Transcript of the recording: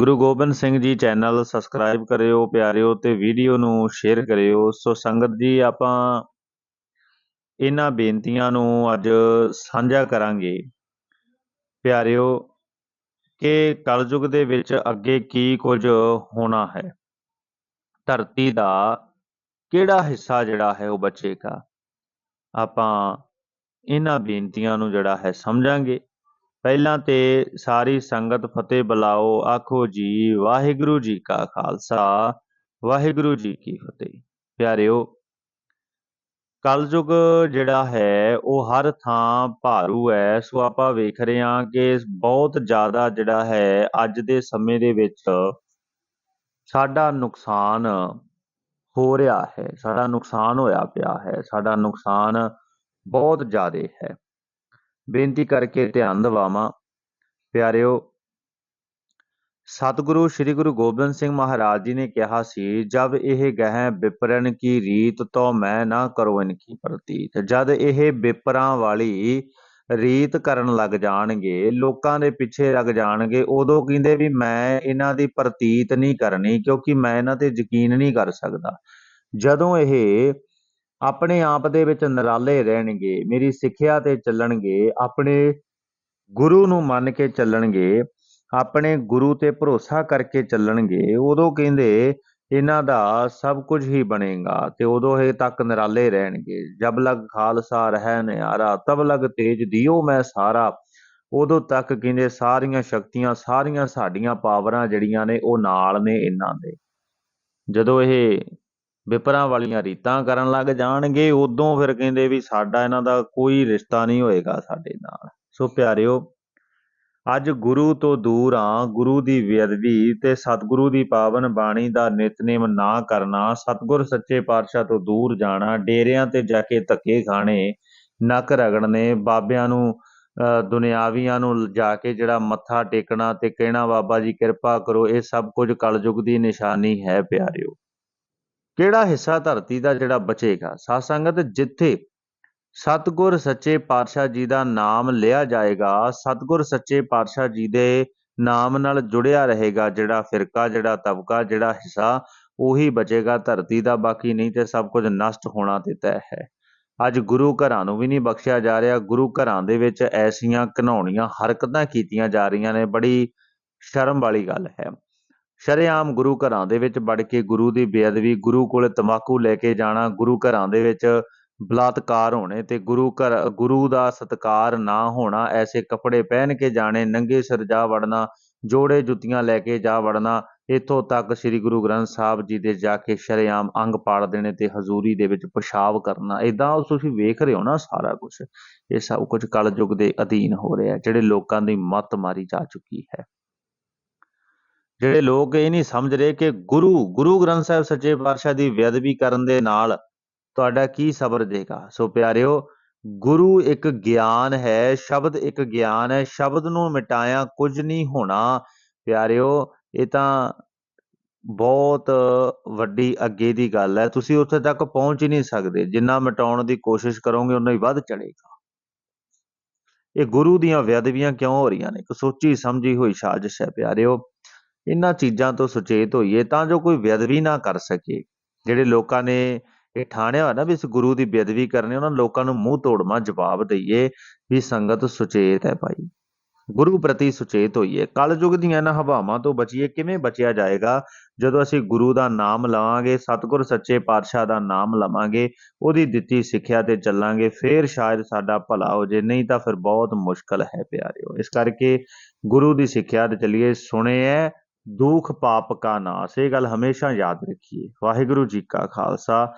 Guru Gobind Singh ji channel subscribe ਕਰਿਓ, ਪਿਆਰਿਓ ਤੇ ਵੀਡੀਓ ਨੂੰ ਸ਼ੇਅਰ ਕਰਿਓ। ਸੋ ਸੰਗਤ ਜੀ, ਆਪਾਂ ਇਹਨਾਂ ਬੇਨਤੀਆਂ ਨੂੰ ਅੱਜ ਸਾਂਝਾ ਕਰਾਂਗੇ। ਪਿਆਰਿਓ, ਕਿ ਕਲਯੁਗ ਦੇ ਵਿੱਚ ਅੱਗੇ ਕੀ ਕੁਝ ਹੋਣਾ ਹੈ? ਧਰਤੀ ਦਾ ਕਿਹੜਾ ਹਿੱਸਾ ਜਿਹੜਾ ਹੈ, ਉਹ ਬਚੇਗਾ? ਆਪਾਂ ਇਹਨਾਂ ਬੇਨਤੀਆਂ ਨੂੰ ਜਿਹੜਾ ਹੈ, ਸਮਝਾਂਗੇ। ਪਹਿਲਾਂ ਤੇ ਸਾਰੀ ਸੰਗਤ ਫਤਿਹ ਬੁਲਾਓ, ਆਖੋ ਜੀ, ਵਾਹਿਗੁਰੂ ਜੀ ਕਾ ਖਾਲਸਾ, ਵਾਹਿਗੁਰੂ ਜੀ ਕੀ ਫਤਿਹ। ਪਿਆਰਿਓ ਕਲਯੁਗ ਜਿਹੜਾ ਹੈ, ਉਹ ਹਰ ਥਾਂ ਭਾਰੂ ਹੈ। ਸੋ ਆਪਾਂ ਵੇਖ ਰਹੇ ਹਾਂ ਕਿ ਬਹੁਤ ਜ਼ਿਆਦਾ ਜਿਹੜਾ ਹੈ, ਅੱਜ ਦੇ ਸਮੇਂ ਦੇ ਵਿੱਚ ਸਾਡਾ ਨੁਕਸਾਨ ਹੋ ਰਿਹਾ ਹੈ, ਸਾਡਾ ਨੁਕਸਾਨ ਹੋਇਆ ਪਿਆ ਹੈ, ਸਾਡਾ ਨੁਕਸਾਨ ਬਹੁਤ ਜ਼ਿਆਦਾ ਹੈ। ਬੇਨਤੀ ਕਰਕੇ ਧਿਆਨ ਦਿਵਾਵਾਂ। ਪਿਆਰਿਓ, ਸਤਿਗੁਰੂ ਸ੍ਰੀ ਗੁਰੂ ਗੋਬਿੰਦ ਸਿੰਘ ਮਹਾਰਾਜ ਜੀ ਨੇ ਕਿਹਾ ਸੀ ਜਦ ਇਹ ਗਹਿ ਵਿਪਰਨ ਕੀ ਰੀਤ ਤੋਂ ਮੈਂ ਨਾ ਕਰੋ ਇਨਕੀ ਪ੍ਰਤੀਤ। ਜਦ ਇਹ ਵਿਪਰਾਂ ਵਾਲੀ ਰੀਤ ਕਰਨ ਲੱਗ ਜਾਣਗੇ, ਲੋਕਾਂ ਦੇ ਪਿੱਛੇ ਲੱਗ ਜਾਣਗੇ, ਉਦੋਂ ਕਹਿੰਦੇ ਵੀ ਮੈਂ ਇਹਨਾਂ ਦੀ ਪ੍ਰਤੀਤ ਨਹੀਂ ਕਰਨੀ, ਕਿਉਂਕਿ ਮੈਂ ਇਹਨਾਂ ਤੇ ਯਕੀਨ ਨਹੀਂ ਕਰ ਸਕਦਾ। ਜਦੋਂ ਇਹ ਆਪਣੇ ਆਪ ਦੇ ਵਿੱਚ ਨਿਰਾਲੇ ਰਹਿਣਗੇ, ਮੇਰੀ ਸਿੱਖਿਆ ਤੇ ਚੱਲਣਗੇ, ਆਪਣੇ ਗੁਰੂ ਨੂੰ ਮੰਨ ਕੇ ਚੱਲਣਗੇ, ਆਪਣੇ ਗੁਰੂ ਤੇ ਭਰੋਸਾ ਕਰਕੇ ਚੱਲਣਗੇ, ਉਦੋਂ ਕਹਿੰਦੇ ਇਹਨਾਂ ਦਾ ਸਭ ਕੁਝ ਹੀ ਬਣੇਗਾ ਤੇ ਉਦੋਂ ਇਹ ਤੱਕ ਨਿਰਾਲੇ ਰਹਿਣਗੇ। ਜਬ ਲਗ ਖਾਲਸਾ ਰਹਿ ਨਿਆਰਾ ਤਬ ਲਗ ਤੇਜ ਦਿਓ ਮੈਂ ਸਾਰਾ। ਉਦੋਂ ਤੱਕ ਕਹਿੰਦੇ ਸਾਰੀਆਂ ਸ਼ਕਤੀਆਂ, ਸਾਰੀਆਂ ਸਾਡੀਆਂ ਪਾਵਰਾਂ ਜਿਹੜੀਆਂ ਨੇ ਉਹ ਨਾਲ ਨੇ ਇਹਨਾਂ ਦੇ। ਜਦੋਂ ਇਹ ਵਿਪਰਾਂ ਵਾਲੀਆਂ ਰੀਤਾਂ ਕਰਨ ਲੱਗ ਜਾਣਗੇ, ਉਦੋਂ ਫਿਰ ਕਹਿੰਦੇ ਵੀ ਸਾਡਾ ਇਹਨਾਂ ਦਾ ਕੋਈ ਰਿਸ਼ਤਾ ਨਹੀਂ ਹੋਏਗਾ ਸਾਡੇ ਨਾਲ। ਸੋ ਪਿਆਰਿਓ, ਅੱਜ ਗੁਰੂ ਤੋਂ ਦੂਰ ਆ, ਗੁਰੂ ਦੀ ਬੇਅਦਬੀ ਤੇ ਸਤਿਗੁਰੂ ਦੀ ਪਾਵਨ ਬਾਣੀ ਦਾ ਨਿਤਨੇਮ ਨਾ ਕਰਨਾ, ਸਤਿਗੁਰ ਸੱਚੇ ਪਾਤਸ਼ਾਹ ਤੋਂ ਦੂਰ ਜਾਣਾ, ਡੇਰਿਆਂ ਤੇ ਜਾ ਕੇ ਧੱਕੇ ਖਾਣੇ, ਨੱਕ ਰਗੜਨੇ, ਬਾਬਿਆਂ ਨੂੰ ਦੁਨਿਆਵੀਆਂ ਨੂੰ ਜਾ ਕੇ ਜਿਹੜਾ ਮੱਥਾ ਟੇਕਣਾ ਤੇ ਕਹਿਣਾ, ਬਾਬਾ ਜੀ, ਕਿਰਪਾ ਕਰੋ, ਇਹ ਸਭ ਕੁਝ ਕਲਯੁਗ ਦੀ ਨਿਸ਼ਾਨੀ ਹੈ, ਪਿਆਰਿਓ। ਕਿਹੜਾ ਹਿੱਸਾ ਧਰਤੀ ਦਾ ਜਿਹੜਾ ਬਚੇਗਾ? ਸਾਧ ਸੰਗਤ, ਜਿੱਥੇ ਸਤਗੁਰ ਸੱਚੇ ਪਾਤਸ਼ਾਹ ਜੀ ਦਾ ਨਾਮ ਲਿਆ ਜਾਏਗਾ, ਸਤਗੁਰ ਸੱਚੇ ਪਾਤਸ਼ਾਹ ਜੀ ਦੇ ਨਾਮ ਨਾਲ ਜੁੜਿਆ ਰਹੇਗਾ, ਜਿਹੜਾ ਫਿਰਕਾ, ਜਿਹੜਾ ਤਬਕਾ, ਜਿਹੜਾ ਹਿੱਸਾ, ਉਹੀ ਬਚੇਗਾ, ਧਰਤੀ ਦਾ ਬਾਕੀ ਨਹੀਂ ਤੇ ਸਭ ਕੁਝ ਨਸ਼ਟ ਹੋਣਾ ਤੇ ਤੈ ਹੈ। ਅੱਜ ਗੁਰੂ ਘਰਾਂ ਨੂੰ ਵੀ ਨਹੀਂ ਬਖਸ਼ਿਆ ਜਾ ਰਿਹਾ, ਗੁਰੂ ਘਰਾਂ ਦੇ ਵਿੱਚ ਐਸੀਆਂ ਘਨਾਉਣੀਆਂ ਹਰਕਤਾਂ ਕੀਤੀਆਂ ਜਾ ਰਹੀਆਂ ਨੇ, ਬੜੀ ਸ਼ਰਮ ਵਾਲੀ ਗੱਲ ਹੈ। ਸ਼ਰੇਆਮ ਗੁਰੂ ਘਰਾਂ ਦੇ ਵਿੱਚ ਵੜ ਕੇ ਗੁਰੂ ਦੀ ਬੇਅਦਬੀ, ਗੁਰੂ ਕੋਲ ਤਮਾਕੂ ਲੈ ਕੇ ਜਾਣਾ, ਗੁਰੂ ਘਰਾਂ ਦੇ ਵਿੱਚ ਬਲਾਤਕਾਰ ਹੋਣੇ ਤੇ ਗੁਰੂ ਘਰ, ਗੁਰੂ ਦਾ ਸਤਕਾਰ ਨਾ ਹੋਣਾ, ਐਸੇ ਕੱਪੜੇ ਪਹਿਨ ਕੇ ਜਾਣੇ, ਨੰਗੇ ਸਿਰ ਜਾ ਵੜਨਾ, ਜੋੜੇ ਜੁੱਤੀਆਂ ਲੈ ਕੇ ਜਾ ਵੜਨਾ, ਇਥੋਂ ਤੱਕ ਸ੍ਰੀ ਗੁਰੂ ਗ੍ਰੰਥ ਸਾਹਿਬ ਜੀ ਦੇ ਜਾ ਕੇ ਸ਼ਰੇਆਮ ਅੰਗ ਪਾੜ ਦੇਣੇ ਤੇ ਹਜ਼ੂਰੀ ਦੇ ਵਿੱਚ ਪਿਸ਼ਾਬ ਕਰਨਾ ਇਦਾਂ ਤੁਸੀਂ ਵੇਖ ਰਹੇ ਹੋ ਨਾ ਸਾਰਾ ਕੁਝ ਇਹ ਸਭ ਕੁਝ ਕਲਯੁਗ ਦੇ ਅਧੀਨ ਹੋ ਰਿਹਾ, ਜਿਹੜੇ ਲੋਕਾਂ ਦੀ ਮੱਤ ਮਾਰੀ ਜਾ ਚੁੱਕੀ ਹੈ। ਜਿਹੜੇ ਲੋਕ ਇਹ ਨਹੀਂ ਸਮਝ ਰਹੇ ਕਿ ਗੁਰੂ ਗੁਰੂ ਗ੍ਰੰਥ ਸਾਹਿਬ ਸੱਚੇ ਪਾਤਸ਼ਾਹ ਦੀ ਬੇਅਦਬੀ ਕਰਨ ਦੇ ਨਾਲ ਤੁਹਾਡਾ ਕੀ ਸਬਰ ਦੇਗਾ ਸੋ ਪਿਆਰਿਓ, ਗੁਰੂ ਇੱਕ ਗਿਆਨ ਹੈ, ਸ਼ਬਦ ਇੱਕ ਗਿਆਨ ਹੈ, ਸ਼ਬਦ ਨੂੰ ਮਿਟਾਇਆ ਕੁਝ ਨਹੀਂ ਹੋਣਾ। ਪਿਆਰਿਓ, ਇਹ ਤਾਂ ਬਹੁਤ ਵੱਡੀ ਅੱਗੇ ਦੀ ਗੱਲ ਹੈ। ਤੁਸੀਂ ਉੱਥੇ ਤੱਕ ਪਹੁੰਚ ਹੀ ਨਹੀਂ ਸਕਦੇ। ਜਿੰਨਾ ਮਿਟਾਉਣ ਦੀ ਕੋਸ਼ਿਸ਼ ਕਰੋਗੇ, ਉਨਾ ਹੀ ਵੱਧ ਚੜੇਗਾ ਇਹ ਗੁਰੂ ਦੀਆਂ ਵਿਅਦਵੀਆਂ ਕਿਉਂ ਹੋ ਰਹੀਆਂ ਨੇ? ਇੱਕ ਸੋਚੀ ਸਮਝੀ ਹੋਈ ਸਾਜ਼ਿਸ਼ ਹੈ। ਪਿਆਰਿਓ ਇਹਨਾਂ ਚੀਜ਼ਾਂ ਤੋਂ ਸੁਚੇਤ ਹੋਈਏ ਤਾਂ ਜੋ ਕੋਈ ਬੇਅਦਬੀ ਨਾ ਕਰ ਸਕੇ। ਜਿਹੜੇ ਲੋਕਾਂ ਨੇ ਇਹ ਠਾਣਿਆ ਹੋਇਆ ਨਾ ਵੀ ਇਸ ਗੁਰੂ ਦੀ ਬੇਅਦਬੀ ਕਰਨੀ, ਉਹਨਾਂ ਲੋਕਾਂ ਨੂੰ ਮੂੰਹ ਤੋੜਮਾ, ਜਵਾਬ ਦਈਏ ਵੀ ਸੰਗਤ ਸੁਚੇਤ ਹੈ ਭਾਈ। ਗੁਰੂ ਪ੍ਰਤੀ ਸੁਚੇਤ ਹੋਈਏ। ਕਲਯੁਗ ਦੀਆਂ ਇਹਨਾਂ ਹਵਾਵਾਂ ਤੋਂ ਬਚੀਏ, ਕਿਵੇਂ ਬਚਿਆ ਜਾਏਗਾ? ਜਦੋਂ ਅਸੀਂ ਗੁਰੂ ਦਾ ਨਾਮ ਲਵਾਂਗੇ, ਸਤਿਗੁਰ ਸੱਚੇ ਪਾਤਸ਼ਾਹ ਦਾ ਨਾਮ ਲਵਾਂਗੇ, ਉਹਦੀ ਦਿੱਤੀ ਸਿੱਖਿਆ ਤੇ ਚੱਲਾਂਗੇ, ਫੇਰ ਸ਼ਾਇਦ ਸਾਡਾ ਭਲਾ ਹੋ ਜੇ, ਨਹੀਂ ਤਾਂ ਫਿਰ ਬਹੁਤ ਮੁਸ਼ਕਲ ਹੈ ਪਿਆਰਿਓ। ਇਸ ਕਰਕੇ ਗੁਰੂ ਦੀ ਸਿੱਖਿਆ ਤੇ ਚੱਲੀਏ। ਸੁਣੇ ਹੈ ਦੁਖ ਪਾਪ ਕਾ ਨਾਸ ਇਹ ਗੱਲ ਹਮੇਸ਼ਾ ਯਾਦ ਰੱਖੀਏ। ਵਾਹਿਗੁਰੂ ਜੀ ਕਾ ਖਾਲਸਾ